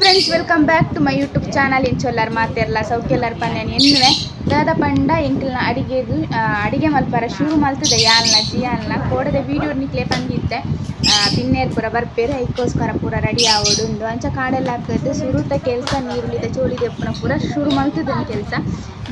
Friends welcome back to my YouTube channel ಇಂಚೊಲ್ಲರ್ ಮಾತೆಲ್ಲ ಸೌಖ್ಯಲ್ಲರ್ ಪನ್ನೆನ್ ಎನ್ನುವೆ, ದಾದ ಪಂಡ, ಎಂಕಲ್ನ ಅಡಿಗೆದು ಅಡಿಗೆ ಮಲ್ಪರ ಶುರು ಮಲ್ತದೆ, ಯಾಲ್ನ, ಜಿಯಾಲ್ನ. ಕೋಡದ ವೀಡಿಯೋ ನಿಕ್ಲೆ ಬಂದಿದ್ದೆ. ಪಿನ್ನೇರ್ ಪುರ ಬರ್ಪೇರು, ಐಕೋಸ್ಕರ ಪೂರ ರೆಡಿ ಆಗೋದು ಉಂಡು. ಅಂಚ ಕಾಡೆಲ್ಲ ಹಾಕದ್ದು ಸುರುತ ಕೆಲಸ ನೀರುಳಿದ ಚೋಳಿಗೆ ದೆಪ್ಪನ ಪೂರ ಶುರು ಮಲ್ತದ ಕೆಲಸ.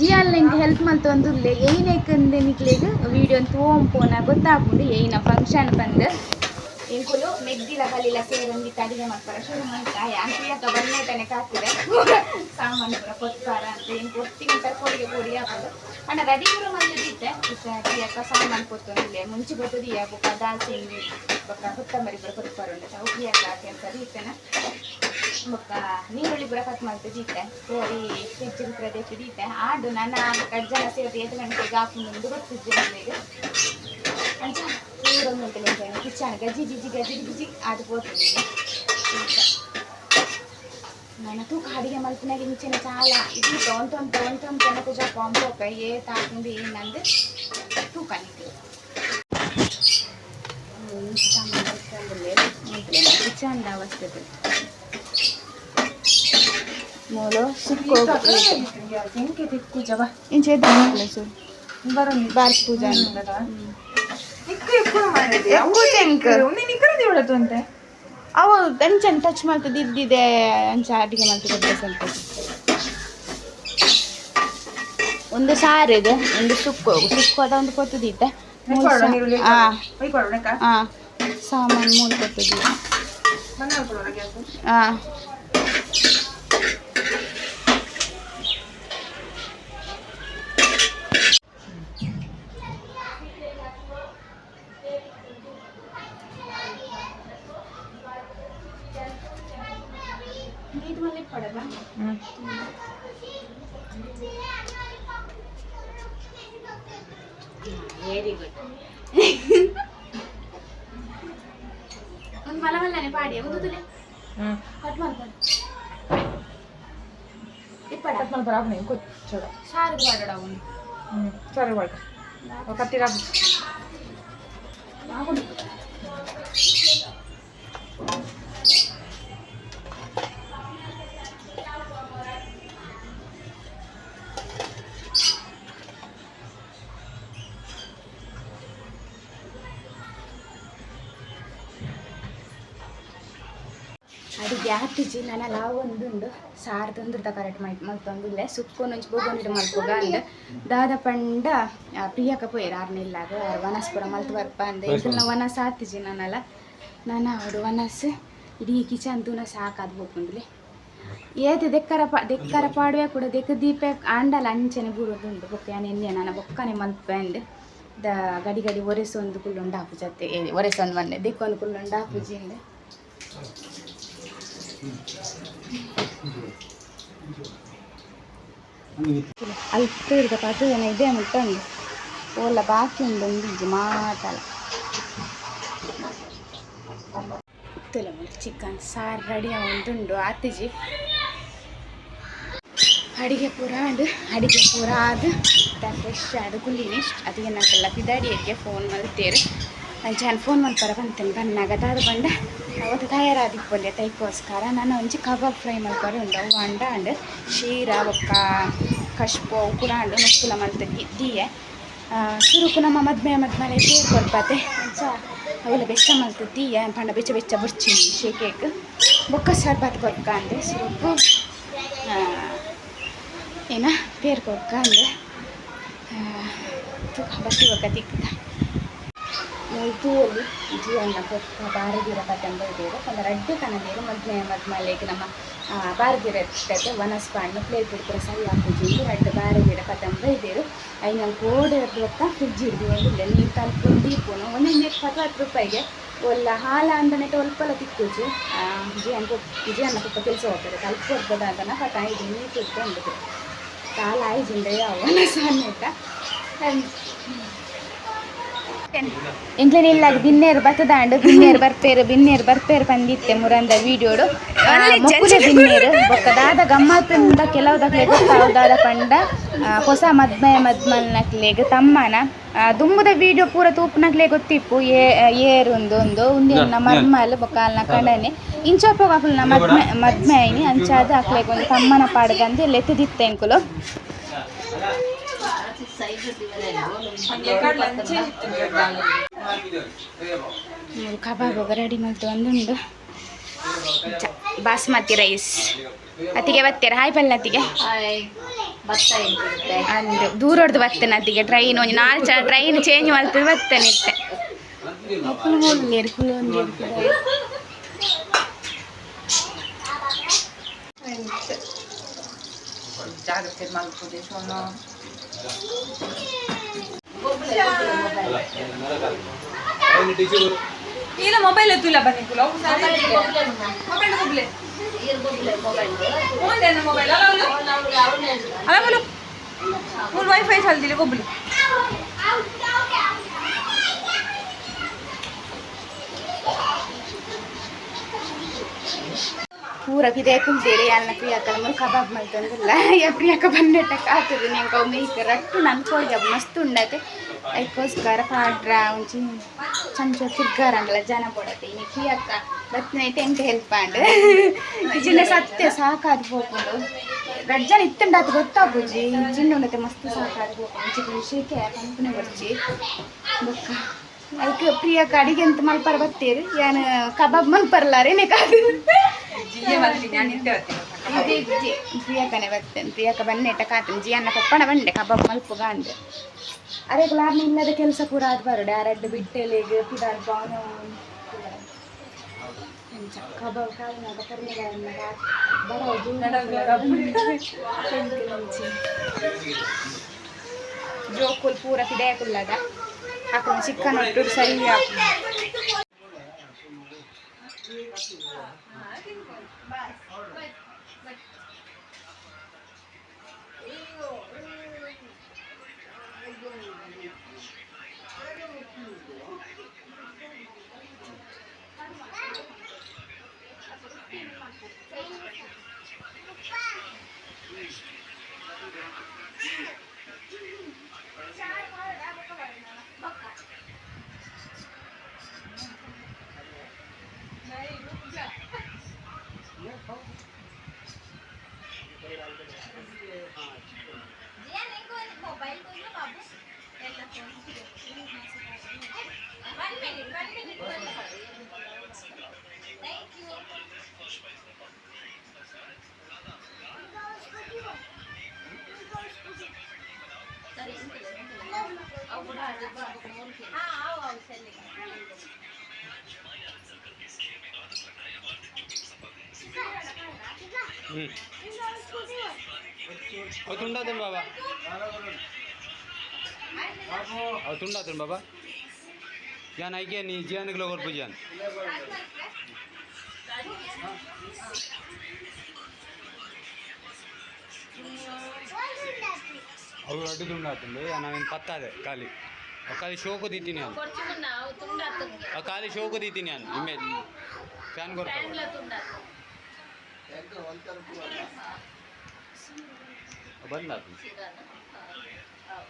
ಜಿಯಾಲ್ ನಿಂಗೆ ಹೆಲ್ಪ್ ಮಲ್ತು ಒಂದು ಏನೇಕಂದೆ ನಿಕ್ಲೆಗ್ ವೀಡಿಯೋ ತೋಮ್ ಪೋನ ಗೊತ್ತಾಗ್ಬೋದು, ಏನ ಫಂಕ್ಷನ್ ಬಂದು. ಇಂಕುಲು ಮೆಗ್ದಿಲ ಕಲಿಲ ಸೇರೊಂದಿತ್ತು ಅಡಿಗೆ ಮಾಡ್ತಾರೆ. ಶುರು ಅಂತ ಅಂಕಿಯಕ್ಕ ತನಕ ಕಾತಿದೆ ಸಾಮಾನು ಕೂಡ ಕೊತ್ಕಾರ ಅಂತ ಏನು ಕೊಡ್ತೀನಿ ಅಂತ ಕೊಡುಗೆ ಪೂಡಿ ಹಾಕೋದು. ಅಣ್ಣ ರೆಡಿ ಪೂರ ಮಲ್ಲಿದಿತ್ತೆ ಅಕ್ಕ ಸಾಮಾನು ಕೊತ್ತೊಂದಿಲ್ಲ ಮುಂಚೆ ಗೊತ್ತದಿ ಬೊಕ್ಕ ದಾಲ್ಚಿನ್ನಿ ಬೊಕ್ಕ ಕೊತ್ತಂಬರಿ ಪೂರ ಕೊತ್ಪಾರುಂಡೆ ಉಪ್ಪಿಯಕ್ಕ ಹಾಕಿ ಅಂತ ದೀತೆನ ಬೊಕ್ಕ ನೀರುಳ್ಳಿ ಪೂರ ಕಟ್ ಮಾಡ್ತಿದ್ದೆ ಸರಿ ಫ್ರಿಜ್ ಪೂರ ತೆತ್ತು ದೀತೆ ಆಡು, ನನ್ನ ಕಡ್ಜನ ಸೇರಿ ಎಂಟು ಗಂಟೆಗೆ ಹಾಕಿ ಮುಂದೆ ನನಗೆ ಅಂಚ. దూరం ఉంటలేదు ఇచ్చాను గజ్జి జిజ్జి గజ్జి గిజ్జి ఆడిపోతుంది మనకు కాడిగా మలిపినగించిన చాలా ఇది తోంతం తోంతం తనకు పంపు ఒక ఏ తాకింది ఏంటంటే టూ పనికి ఇచ్చాను దా వస్తుంది మూలో సుక్కో ఇంకేది కూర్చోవా ఏం చేద్దాం బార్ పూజ ಎಕ್ಕುಳ ಟಚ್ ಮಾಡ್ತದೆ ಇದ್ದಿದೆ ಅಂಚ ಅಡುಗೆ ಮಾಡ್ತಿದ್ದೆ ಸ್ವಲ್ಪ ಒಂದು ಸಾರು ಇದು ಒಂದು ಸುಕ್ಕು ಸುಕ್ಕು ಅದ ಒಂದು ಕೊತ್ತದಿತ್ತೆ ಹಾಂ ಸಾಮಾನು ಮೂರು ಕೊತ್ತದಿಲ್ಲ ಹಾಂ व्हेरी गुड मला म्हणला नाही पाडी आहे. तुला. पट म्हणतात पटात मला बराबर नाही. कुछ छोड़ा सारे वाड़ डाउन सारे वाड़ का ನನ್ನ ಲಾವ್ ಒಂದುಂಡು ಸಾರು ತಂದಿರ್ತ ಕರೆಕ್ಟ್ ಮಾಡಿ ಮಲ್ತೊಂದಿಲ್ಲ ಸುಕ್ಕು ನುಂಚಿ ಬೋಗೊಂಡಿಡು ಮಲ್ಕೋಗ ಅಂದ. ದಾದ ಪಂಡ ಪ್ರಿಯಕ ಪೋಯ್ರು ಆರ್ನಿಲ್ಲಾಗ ವನಸ್ಪುರ ಮಲ್ತು ಬರ್ಪ ಅಂದೆ. ಇದನ್ನ ವನಸ್ ಆತಿಜಿ ನನ್ನಲ್ಲ ನಾನು ಅವಡು ವನಸ್ ಇಡೀ ಕಿಚನ್ ತೂನ ಸಾಕಾದ್ ಹೋಗ್ಬಂದ್ಲಿ ಏತಿ ದೆಕ್ಕರ ಪಾ ದೆಕ್ಕರ ಪಾಡುವೆ ಕೂಡ ದೆಕ್ಕ ದೀಪ ಆಂಡಲ ಅಂಚನೆ ಬೂರೋದುಂಡು. ಬೊಕ್ಕ ನಾನು ಎಣ್ಣೆ ನನ್ನ ಬೊಕ್ಕನೆ ಮಲ್ಪ ಅಂದ್. ದ ಗಡಿ ಗಡಿ ಒರೆಸೊಂದು ಕುಲ್ಲುಂಡು ಹಾಪು ಜೊತೆ ಒರೆಸೊಂದು ಬಂದೆ ದಿಕ್ಕೊಂದು ಕುಲ್ಲುಂಡು ಹಾಪುಜಿಂದ ಅಲ್ಪ ಇರ್ದ ಪಾತು ಜನ ಇದೆ ಮುಟ್ಟಂಡು ಓಲ ಬಾಕಿ ಉಂಡು ಒಂದು ಮಾತಲ್ಲ ತುಲೆ ಚಿಕನ್ ಸಾರು ರೆಡಿ ಉಂಟುಂಡು ಆತಿಜಿ ಅಡಿಗೆ ಪೂರ ಅದು ಅಡಿಗೆ ಪೂರ ಅದು ಫ್ರೆಶ್ ಅದು ಕುಲ್ಲಿನಿ ಅದಕ್ಕೆ ನಾಕೆಲ್ಲ ಪಿದಾಡಿಯರಿಗೆ ಫೋನ್ ಮಲ್ತೇರು ಅಂಚಾನ್ ಫೋನ್ ಮಲ್ಪರ ಬಂತೇನೆ ಬನ್ನಾಗ ತಾದು ಬಂಡ ಅವತ್ತು ತಯಾರಾದಿಪ್ಪೊಲ್ಲೆ ತೈಕೋಸ್ಕರ ನಾನು ಒಂಜಿ ಕಬಾಬ್ ಫ್ರೈ ಮಾಡ್ಕೊಂಡು ಉಂಡು ಅಂಡ ಅಂಡ್ ಶೀರ, ಒಕ್ಕ, ಕಶ್ಪು, ಅವು ಕೂಡ ಅಂಡು ಮುಸ್ಕುಲ ಮಾಡ್ತೀನಿ ಇದ್ದೀಯೇ. ಸುರುಕು ನಮ್ಮ ಮದ್ಮೆ ಮದ್ಮಲೆ ಸೇರ್ ಕೊರ್ಪತೆ ಅಂಚ ಅವೆಲ್ಲ ಬೆಚ್ಚ ಮಲ್ತು ದೀಯ ಪಂಡ ಬೆಚ್ಚ ಬೆಚ್ಚ ಬುರ್ಚಿ ಶೇ ಕೇಕ್. ಬೊಕ್ಕ ಸರ್ಬತ್ ಕೊರ್ಕ ಅಂದೆ, ಸುರುಕು. ಏನ, ಪೇರ್ ಕೊರ್ಕ ಅಂದೆ. ತೂಕ ಬತ್ತಿ ಒಕ್ಕ ತಿಕ್ಕದ. ಮೂತೂರಲ್ಲಿ ಜೀವನ ಕೊಕ್ಕ ಬಾರದಿರ ಕಟ್ಟಂಬ ಇದ್ದೇವೆ ಒಂದು ರಡ್ಡೆ ಕನದೇರು ಮದ್ಮೆ ಮದ್ಮಲೆಗೆ ನಮ್ಮ ಬಾರದಿರ ಇರ್ತದೆ ವನಸ್ಪಾಣ್ಣು ಪ್ಲೇಟ್ ಬಿಡ್ತಾರೆ ಸರಿ ಹಾಕುಜಿಂದು ರಡ್ಡು ಬಾರದಿರ ಕಟ್ಟಂಬ ಇದ್ದೇರು ಐನ ಕೋಡೆ ಹೊತ್ತ ಫ್ರಿಜ್ ಹಿಡಿದು ಒಂದಿಲ್ಲ ನೀರು ತಲುಪು ದೀಪುನು ಒಂದೊಂದು ಹತ್ತು ರೂಪಾಯಿಗೆ ಒಲ್ಲ ಹಾಲ ಅಂದನೆ ಒಲ್ಪಲ ತಿಕ್ಕುಜಿ ಜೀವನ ಜೀವನ ಕುಪ್ಪ ಕೆಲಸ ಹೋಗ್ತಾರೆ ತಲುಪು ಕೊಡ್ಬೋದ ಅದನ್ನ ಪಟ ಐದು ನೀರು ತಿರ್ತು ಅಂದಿದ್ರು ಕಾಲ ಐಜಿಂದ ಯಾವನ ಸಣ್ಣ ಎಂಕ್ಲೆನಿಲ್ಲ ಬಿನ್ನೇರು ಬತ್ತದಾಂಡು ಬಿನ್ನೇರು ಬರ್ಪೇರು ಬಿನ್ನೇರು ಬರ್ಪೇರು ಪಂದಿತ್ತೆ ಮುರಂದ ವಿಡಿಯೋಡು. ಮಕ್ಕಳ ಬಿನ್ನೇರು ಬೊಕ್ಕದಾದ ಕೆಲವು ಕೆಲವುದಕ್ಲೆ ಗೊತ್ತಾವುದಾದ ಪಂಡ ಹೊಸ ಮದ್ಮೆ ಮದ್ಮಲ್ನಕ್ಲೆಗ್ ತಮ್ಮನ. ದುಂಬದ ವಿಡಿಯೋ ಪೂರ ತೂಪುನಕ್ಲೆ ಗೊತ್ತಿಪ್ಪು ಏ ಏರುಂದು ಒಂದು ಉಂದಿನ ಮರ್ಮಲ್ ಬೊಕ್ಕಾಲ್ನ ಕಡನೆ ಇಂಚಪ್ಪ ಅಕ್ಲನ ಮದ್ಮೆ ಮದ್ಮೆ ಐನಿ ಅಂಚಾದ ಅಕ್ಲೆಗ್ ಒಂದು ತಮ್ಮನ ಪಾಡ್ಗಂದು ಲೆತ್ತದಿತ್ತೆ ಎಂಕುಲು ಕಬಾಬ್ ರೆಡಿ ಮಾಡ್ತು ಒಂದುಂಡು. ಜ- ಬಾಸ್ಮತಿ ರೈಸ್ ಅತ್ತಿಗೆ ಬತ್ತೀರ ಹಾಯ್ ಪಲ್ಲ ಅತ್ತಿಗೆ. ಅಂದು ದೂರ ಹೊಡೆದು ಬರ್ತೇನೆ ಅತ್ತಿಗೆ ಟ್ರೈನ್ ಒಂದು ನಾಲ್ಕು ಜನ ಟ್ರೈನ್ ಚೇಂಜ್ ಮಾಡ್ತೀವಿ ಬರ್ತೇನೆ ಇತ್ತೆ ಮಕ್ಕಳು ಹೋಗ್ಲಿ ಕುಲು ಒಂದು ಇಲ್ಲ ಮೊಬೈಲ್ ಎತ್ತಿಲ್ಲ ಬನ್ನಿ ಕುಲ ಮೊಬೈಲ್ ಮೊಬೈಲ್ ಮೊಬೈಲ್ ಮೊಬೈಲ್ ಅಲ್ಲ ಅಲ್ಲ बोलो ಮೂರು ವೈಫೈ ಚಾಲ್ದಿಲ್ಲ ಗೊಬ್ಬಲಿ ಪೂರ ಪಿದೆ ಕುಂತೀರಿ ಅನ್ನ ಪ್ರಿಯಾಕಲ ಮೂರು ಕಬಾಬ್ ಮಾಡ್ತಂದಿಲ್ಲ. ಯಾ ಪ್ರಿಯಾಕ ಬಂದೆಟ್ಟಕ್ಕೆ ಆಗ್ತದೆ ನಿಂಗೆ ಅವು ಮೇಯ್ಕ ರಟ್ಟು ನನ್ಕೊಳ್ಳಿ ಅದು ಮಸ್ತ್ ಉಂಡತೆ. ಅದಕ್ಕೋಸ್ಕರ ಪಾಡ್ರ ಒಂಚಿ ಚಮಚ ತಿರ್ಗಾರಂಗಲ್ಲ, ಜನ ಕೊಡತ್ತೆ. ಇನ್ನು ಪ್ರಿಯಾಕ ಬತ್ತನೈತೆ ಎಂಕ ಹೆಲ್ಪ್ ಆಂಡ್ ಇಜಿನ ಸತ್ಯ ಸಾಕಾದ್ ಹೋಗ್ಕೊಂಡು ರಜ್ಜನ ಜನ ಇತ್ತಂಡಾತ್ ಗೊತ್ತಾಗ್ಬುಜಿ ಜಿನ್ನ ಉಂಡತೆ ಮಸ್ತ್ ಸಾಕಾದ್ ಹೋಗ್ಕೊಂಡು ಚಿಕ್ಕ ವಿಷಯಕ್ಕೆ ಕಂಪನಿ ಬರ್ಜಿ ಬೊಕ್ಕ. ಅದಕ್ಕೆ ಪ್ರಿಯಕ್ಕ ಅಡಿಗೆ ಅಂತ ಮಲ್ಪಾರ ಬತ್ತೀರಿ. ಏನು ಕಬಾಬ್ ಮಲ್ಪರ್ಲಾರೇನೆ ಕಾದು. ಜಿಯೆ ಬರ್ತೀನಿ ನಾನು ಹಿಂದೆ ಬರ್ತೀನಿ ಪ್ರಿಯಾಕನೆ ಬರ್ತೇನೆ ಪ್ರಿಯಾಕ ಬನ್ನೆಟ ಕಾತೇನೆ ಜಿ ಅನ್ನ ಪಪ್ಪಣ ಬಂಡೆ ಕಬಾಬ್ ಮಲ್ಪುಗ ಅಂದೆ ಅರೆ ಲಾಭ ಇಲ್ಲದ ಕೆಲಸ ಪೂರ ಆದ್ ಬರೋಡೆ ಅರಡ್ಡು ಬಿಟ್ಟೆಲಿಗೆ ಪಿದಾರ್ ಬಾನು ಕಬಾಬ್ ಕಾಲಿನಾಗ ಕರ್ಮೆಗಳನ್ನ ಬರೋದು ಜೋಕುಲ್ ಪೂರ ಪಿಡೆಯಕುಲ್ಲದ ಹಾಕೊಂಡು ಚಿಕನ್ ಒಟ್ಟು ಸರಿ ಹಾಕು అవుతుండా తిను బాబా అవుతుండా తిను బాబా జాన్ ఐకే నీ జియానికి లోగర్ పూజాన్ ఒక లడ్డు తుండాతుంది నేను పత్తాదే ఖాళీ ಖಾಲಿ. ಶೋಕು ದೀತೀನಿ ನಾನು. ಖಾಲಿ ಶೋಕು ದೀತೀನಿ ನಾನು ಇಮ್ಮೆ ಫ್ಯಾನ್ ಕೊಡ್ತಾರೆ ಬಂದ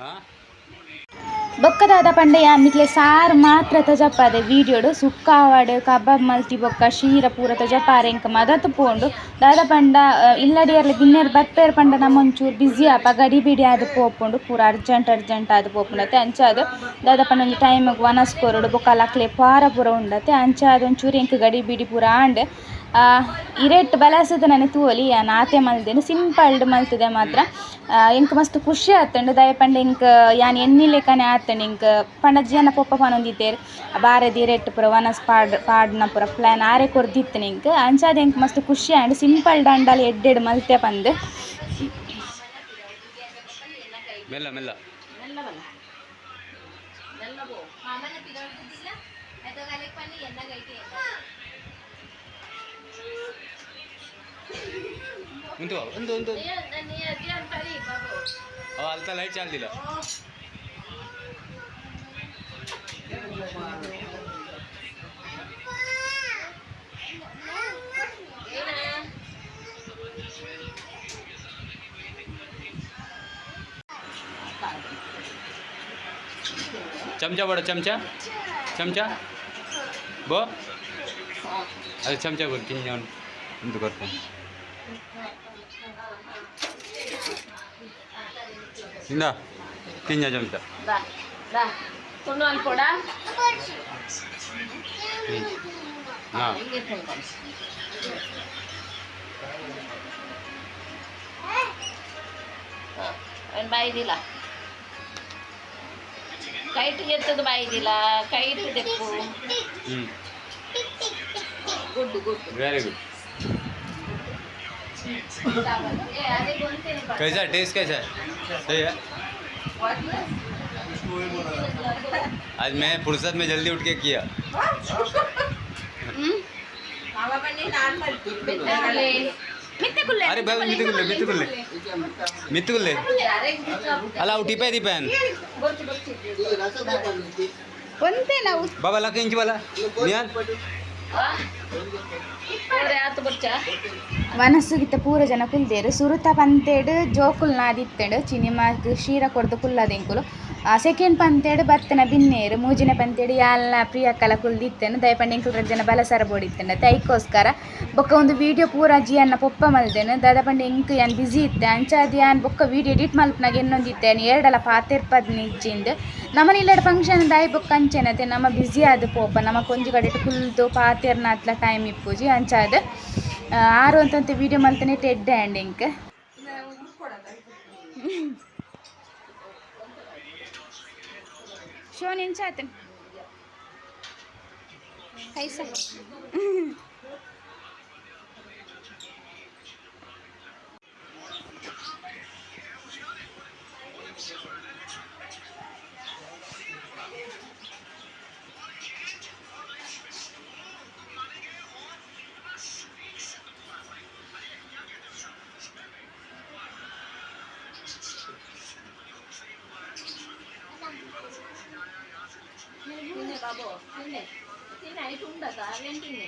ಹಾಂ? ಬೊಕ್ಕದಾದ ಪಂಡೆ ಅನ್ನಿಕ್ಲೆ ಸಾರು ಮಾತ್ರ ತಜಪ್ಪಾದೆ. ವೀಡಿಯೋಡು ಸುಕ್ಕಾವಾಡು ಕಬಾಬ್ ಮಲ್ತಿ ಬೊಕ್ಕ ಶೀರ ಪೂರ ತಜಪಾರೆ ಇಂಕ ಮದತ್ ಪೋಂಡು. ದಾದ ಪಂಡ ಆ, ಇಲ್ಲಡಿಯರ್ಲ ಗಿನ್ನೇರ್ ಬಪ್ಪೇರ್ ಪಂಡ ನಮ್ಮೊಂಚೂರು ಬಿಸಿ ಆಪ ಗಡಿ ಬಿಡಿ ಆದ್ ಪೋಪುಂಡು. ಪೂರ ಅರ್ಜೆಂಟ್ ಅರ್ಜೆಂಟ್ ಆದ್ ಪೋಪುಂಡತೆ. ಅಂಚಾದು ದಾದ ಪಂಡ ಒಂಜಿ ಟೈಮಿಗೆ ವನಸ್ಕೋರುಡು ಕೊರಡು ಬೊಕ್ಕ ಲಕ್ಲೆ ಪಾರ ಪೂರ ಉಂಡತೆ. ಅಂಚಾದ ಒಂಚೂರು ಇಂಕ ಗಡಿ ಬಿಡಿ ಪೂರ ಆಂಡ್ ಇರೆಟ್ ಬಲಸದ ನನಗೆ ತೂವಲಿ ನಾತೆ ಮಲ್ದೇನು, ಸಿಂಪಲ್ಡ್ ಮಲ್ತದೆ ಮಾತ್ರ. ಎಂಕ್ ಮಸ್ತ್ ಖುಷಿ ಆತಂಡು ದಯ ಪಂಡ ಇಂಕ್ ಯಾನ್ ಎನ್ನಿಲೆಕನೆ ಆತಂಡು ಇಂಕ್ ಪಂಡ ಜಿಯನ ಪೊಪ್ಪ ಪನೊಂದಿದ್ದೇರು ಬಾರದಿ ಇರೆಟ್ ಪೂರ ವನಸ್ ಪಾಡ್, ಪಾಡ್ನ ಪೂರ ಪ್ಲಾನ್ ಆರೆ ಕೊರ್ದಿತ್ತನ ಇಂಕ್ ಅಂಚಾದ ಎಂಕ್ ಮಸ್ತ್ ಖುಷಿ ಆಂಡ್ ಸಿಂಪಲ್ ಡಂಡಲ್ ಎಡ್ಡೆಡ್ ಮಲ್ತೆ ಪಂದ್. ಮೆಲ್ಲ ಮೆಲ್ಲ. untuk apa? Untuk untuk. Oh, alta lah. चमचा बड़ा चमचा चमचा boh? अरे चमचा बोल किन्हीं ಇಂದ ಕಿಂಜ ಚಮಚ దా దా తుండు అని కూడా ಹಾಂ ಹಿಂಗೆ ತಿನ್ಕೊಂಡು ಏನು ಬಾಯಿದಿಲ್ಲ ಕೈಟ್ ಎತ್ತದು ಬಾಯಿದಿಲ್ಲ ಕೈಟ್ ದೆಪ್ಪು ಹ್ಞೂ ಗುಡ್ ಗುಡ್ ವೆರಿ ಗುಡ್ ಏ ಅದೇ ಗೊಂತೇನೆ कैसा टेस्ट कैसा है? सही है? आज मैं फुर्सत में जल्दी उठ के किया। हम्म। अरे भाई मित्र कुल्ले मित्र कुल्ले मित्र कुल्ले अला उठी पे दीपन बनते बाबा ला इंच वाला। ವನಸ್ಸುಗಿತ್ತ ಪೂರ ಜನ ಕುಲ್ದೇರು ಸುರುತ ಪಂತೇಡು ಜೋಕುಲ್ ನಾದಿತ್ತೇಡು ಚಿನಿಮಾಗ್ ಶೀರ ಕೊಡ್ದು ಕುಲ್ಲದಿಂಕುಲು ಸೆಕೆಂಡ್ ಪಂತೇಡು ಬತ್ತನ ಬಿನ್ನೇರು ಮೂಜಿನ ಪಂತೇಡು ಯಾಲ್ನ ಪ್ರಿಯಕ್ಕಲ ಕುಲ್ದಿತ್ತೇನು ದಯಪಂಡ ಇಂಕುಲ್ ಜನ ಬಲಸರ ಬೋಡಿತ್ತೇನೆ ತೈಕೋಸ್ಕರ ಬೊಕ್ಕ ಒಂದು ವಿಡಿಯೋ ಪೂರ ಜಿಯನ್ನ ಪೊಪ್ಪ ಮಲ್ದೇನು ದಾದ ಪಂಡ ಇಂಕ್ ಯಾನ್ ಬಿಸಿ ಇತ್ತೆ ಅಂಚಾದ ಯಾನ್ ಬೊಕ್ಕ ವಿಡಿಯೋ ಎಡಿಟ್ ಮಲ್ಪನಾಗ ಇನ್ನೊಂದಿತ್ತೇನು ಎರಡಲ ಪಾತೆರ್ಪದ್ ನಿಜ್ಜಿಂದು ನಮ್ಮನೆ ಇಲ್ಲಡ ಫಂಕ್ಷನ್ ದಾಯಿ ಬೊಕ್ಕ ಅಂಚೆನತೆ ನಮ್ಮ ಬ್ಯುಸಿ ಆದ ಪೋಪ ನಮ್ಮ ಕೊಂಜು ಕಡೆ ಕುಲ್ದು ಪಾತೆರ್ನ ಅತ್ಲ ಟೈಮ್ ಇಪ್ಪುಜಿ ಅಂಚಾದ. ಆರು ಅಂತಂತ ವಿಡಿಯೋ ಮಲ್ತನೆ ಟೆಡ್ ಆ್ಯಂಡ್ ಇಂಕ್ ಶೋ ನಿಂಚಾತ ಕೈಸ ತಿನ್ನೆ బాబు తిన్నే తిని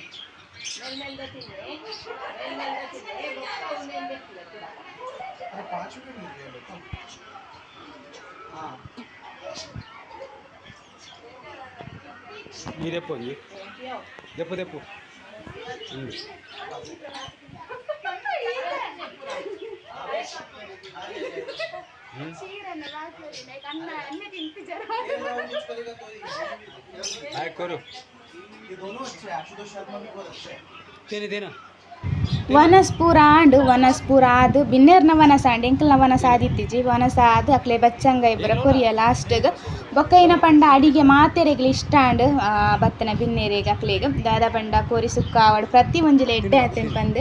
ವನಸ್ಪುರ ಆಂಡು ವನಸ್ಪುರ ಅದು ಬಿನ್ನೇರ್ನ ವನಸ ಆಂಡ್ ಎಂಕಲ್ನ ವನಸ ಆದಿತ್ತಿಜಿ ವನಸ ಅದು ಅಕ್ಲೆ ಬಚ್ಚಂಗ ಇಬ್ಬರ ಕೊರಿಯ ಲಾಸ್ಟ್ಗೆ ಬೊಕ್ಕ ಏನ ಪಂಡ ಅಡಿಗೆ ಮಾತೆರೆಗ್ಲಿ ಇಷ್ಟ ಆಂಡ್ ಆ, ಬತ್ತನ ಬಿನ್ನೇರೆಗ್ ಅಕ್ಲೆಗ್ ದಾದ ಪಂಡ ಕೋರಿ ಸುಕ್ಕ ಆವಡ್ ಪ್ರತಿ ಒಂಜಿಲ ಎಡ್ಡೆ ಆತೆನ್ ಪಂದ್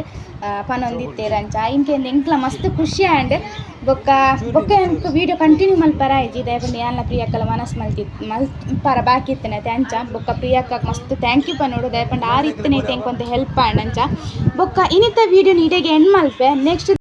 ಪನೊಂದಿತ್ತೇರಂಚ ಇಂಕೆಂದು ಎಂಕ್ಲ ಮಸ್ತ್ ಖುಷಿ ಆಂಡ್ ಬೊಕ್ಕ ಬೊಕ್ಕ ಎಂಕ್ ವಿಡಿಯೋ ಕಂಟಿನ್ಯೂ ಮಲ್ಪರ ಆಯ್ಜಿ ದಯಪಂಡ ಯಾನ್ಲ ಪ್ರಿಯಕ್ಕಲ ಮನಸ್ ಮಲ್ತಿ ಮಲ್ಪರ ಬಾಕಿ ಇತ್ತನೆ ಅಂಚ. ಬೊಕ್ಕ ಪ್ರಿಯಕ್ಕಗ್ ಮಸ್ತ್ ಥ್ಯಾಂಕ್ ಯು ಪನ್ನೋಡು. ದಯಪಂಡ ಆರ್ ಎಂಕ್ ಒಂದು ಹೆಲ್ಪ್ ಆಂಡ್ ಅಂಚ. ಬೊಕ್ಕ ಇನಿತ ವಿಡಿಯೋ ನೀಡೆಗೆ ಎಂಡ್ ಮಲ್ಪೆ. ನೆಕ್ಸ್ಟ್